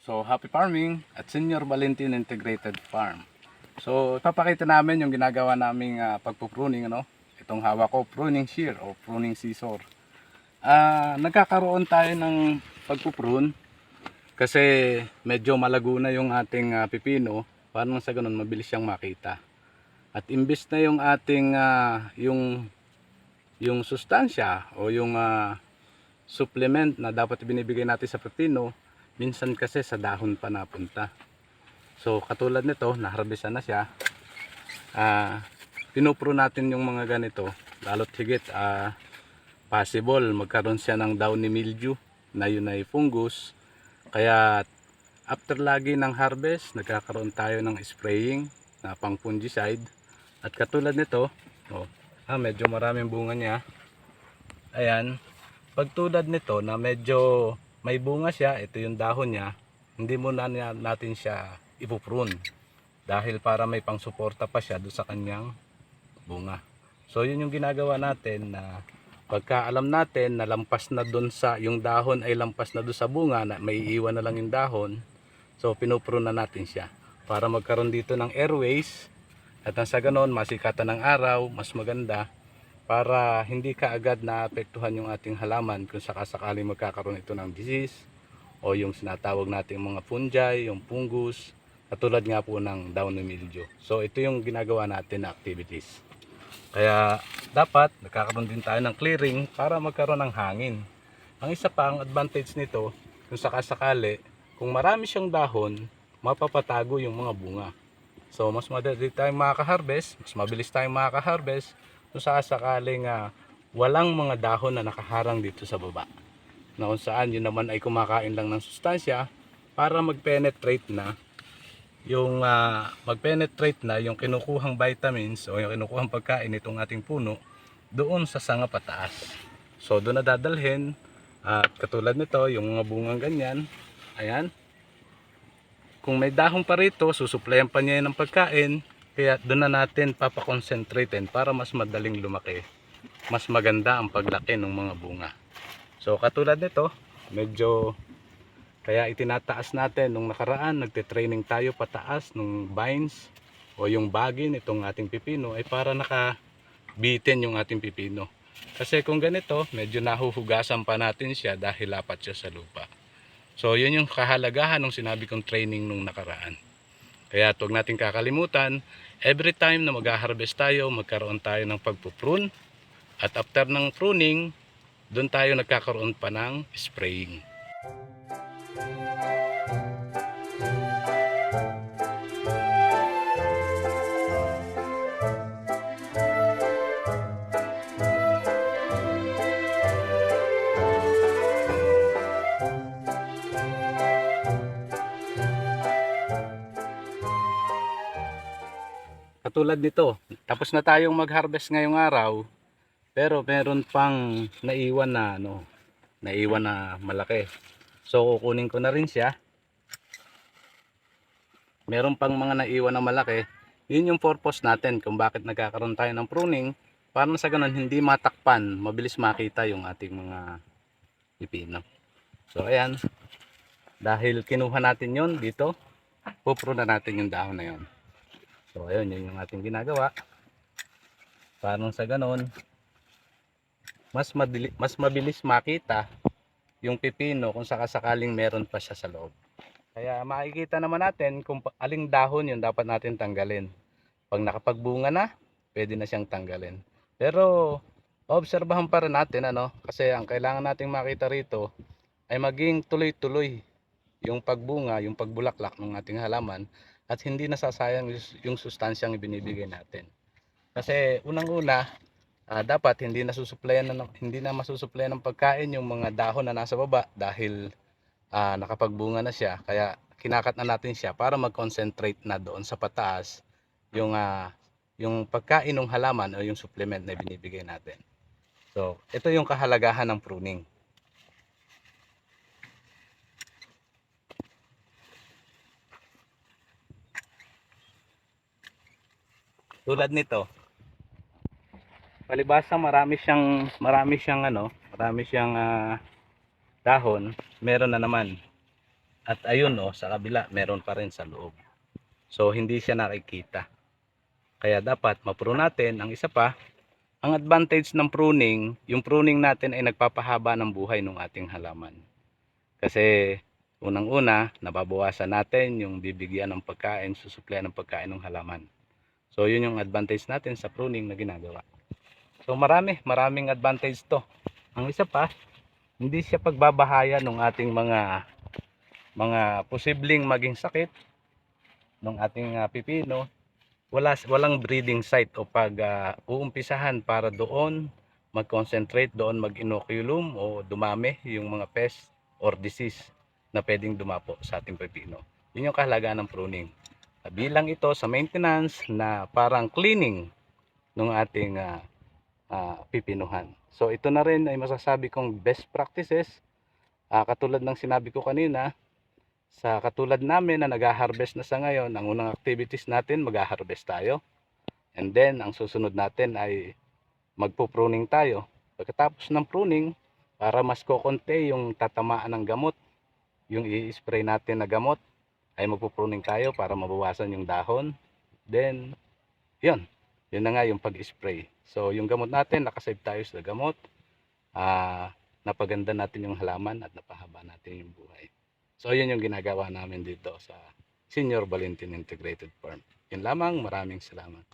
So, happy farming at Senior Valentin Integrated Farm. So, ipapakita namin yung ginagawa naming uh, pagpupruning, ano? Itong hawak ko, pruning shear o pruning scissor. Ah, nagkakaroon tayo ng pagpuprune kasi medyo malago na yung ating ah, pipino. Parang sa ganun, mabilis siyang makita. At imbis na yung ating ah, yung yung sustansya o yung ah, supplement na dapat binibigay natin sa pepino, minsan kasi sa dahon pa napunta. So katulad nito, naharbisan na siya. Ah, pinupro natin yung mga ganito, lalo't higit ah, possible magkaroon siya ng downy mildew na yun ay fungus. Kaya after lagi ng harvest, nagkakaroon tayo ng spraying na pang fungicide. At katulad nito, oh, ah, medyo maraming bunga niya. Ayan, pag tulad nito na medyo may bunga siya, ito yung dahon niya, hindi muna na natin siya ipuprune dahil para may pangsuporta pa siya doon sa kanyang bunga. So yun yung ginagawa natin na pagka alam natin na lampas na doon sa yung dahon ay lampas na doon sa bunga na may iiwan na lang yung dahon. So pinuprune na natin siya para magkaroon dito ng airways at nang sa ganon masikatan ng araw, mas maganda para hindi ka agad naapektuhan yung ating halaman kung sakasakali magkakaroon ito ng disease o yung sinatawag nating mga fungi, yung fungus, katulad nga po ng downy mildew. So ito yung ginagawa natin na activities. Kaya dapat nagkakaroon din tayo ng clearing para magkaroon ng hangin. Ang isa pa ang advantage nito, kung sakasakali, kung marami siyang dahon, mapapatago yung mga bunga. So mas madali tayong makaka-harvest, mas mabilis tayong makaka-harvest kung sakasakaling ah, walang mga dahon na nakaharang dito sa baba. Na kung saan yun naman ay kumakain lang ng sustansya para mag-penetrate na yung ah, mag-penetrate na yung kinukuhang vitamins o yung kinukuhang pagkain itong ating puno doon sa sanga pataas. So doon na dadalhin at katulad nito yung mga bungang ganyan, ayan. Kung may dahon pa rito, susuplayan pa niya ng pagkain, kaya doon na natin papakonsentratein para mas madaling lumaki. Mas maganda ang paglaki ng mga bunga. So katulad nito, medyo kaya itinataas natin nung nakaraan, nagte-training tayo pataas ng vines o yung bagin itong ating pipino ay para nakabitin yung ating pipino. Kasi kung ganito, medyo nahuhugasan pa natin siya dahil lapat siya sa lupa. So yun yung kahalagahan ng sinabi kong training nung nakaraan. Kaya huwag natin kakalimutan, every time na mag-harvest tayo, magkaroon tayo ng pagpuprune. At after ng pruning, doon tayo nagkakaroon pa ng spraying. Katulad nito, tapos na tayong mag-harvest ngayong araw, pero meron pang naiwan na ano, naiwan na malaki. So kukunin ko na rin siya. Meron pang mga naiwan na malaki. Yun yung purpose natin kung bakit nagkakaroon tayo ng pruning para sa ganun hindi matakpan, mabilis makita yung ating mga pipino. So ayan, dahil kinuha natin yon dito, pupro na natin yung dahon na yon. So ayun, yun yung ating ginagawa. Parang sa ganon, mas, madili, mas mabilis makita yung pipino kung sakasakaling meron pa siya sa loob. Kaya makikita naman natin kung aling dahon yung dapat natin tanggalin. Pag nakapagbunga na, pwede na siyang tanggalin. Pero obserbahan pa rin natin ano, kasi ang kailangan nating makita rito ay maging tuloy-tuloy yung pagbunga, yung pagbulaklak ng ating halaman at hindi nasasayang yung- sustansyang ibinibigay natin. Kasi unang-una, ah, dapat hindi nasusuplayan na hindi na masusuplayan ng pagkain yung mga dahon na nasa baba dahil ah, nakapagbunga na siya. Kaya kinakat na natin siya para mag-concentrate na doon sa pataas yung ah, yung pagkain ng halaman o yung supplement na binibigay natin. So, ito yung kahalagahan ng pruning. Tulad nito palibasa marami siyang marami siyang ano marami siyang ah, dahon meron na naman At ayun oh, sa kabila, meron pa rin sa loob. So hindi siya nakikita. Kaya dapat mapro natin. Ang isa pa, ang advantage ng pruning, yung pruning natin ay nagpapahaba ng buhay ng ating halaman. Kasi unang-una, nababawasan natin yung bibigyan ng pagkain, susuplayan ng pagkain ng halaman. So yun yung advantage natin sa pruning na ginagawa. So marami, maraming advantage to. Ang isa pa, hindi siya pagbabahaya ng ating mga mga posibleng maging sakit ng ating ah, pipino. Wala walang breeding site o pag ah, uumpisahan para doon mag-concentrate doon mag-inoculum o dumami yung mga pest or disease na pwedeng dumapo sa ating pepino. Yun yung kahalagaan ng pruning. Bilang ito sa maintenance na parang cleaning ng ating ah, ah, pipinuhan. So ito na rin ay masasabi kong best practices. Ah, katulad ng sinabi ko kanina, sa katulad namin na nag-harvest na sa ngayon, ang unang activities natin, mag-harvest tayo. And then, ang susunod natin ay magpo-pruning tayo. Pagkatapos ng pruning, para mas kokonti yung tatamaan ng gamot, yung i-spray natin na gamot, ay magpo-pruning tayo para mabawasan yung dahon. Then, yun. Yun na nga yung pag-spray. So, yung gamot natin, nakasave tayo sa gamot. Ah, napaganda natin yung halaman at napahaba natin yung buhay. So, yun yung ginagawa namin dito sa Senior Valentin Integrated Farm. Yun lamang, maraming salamat.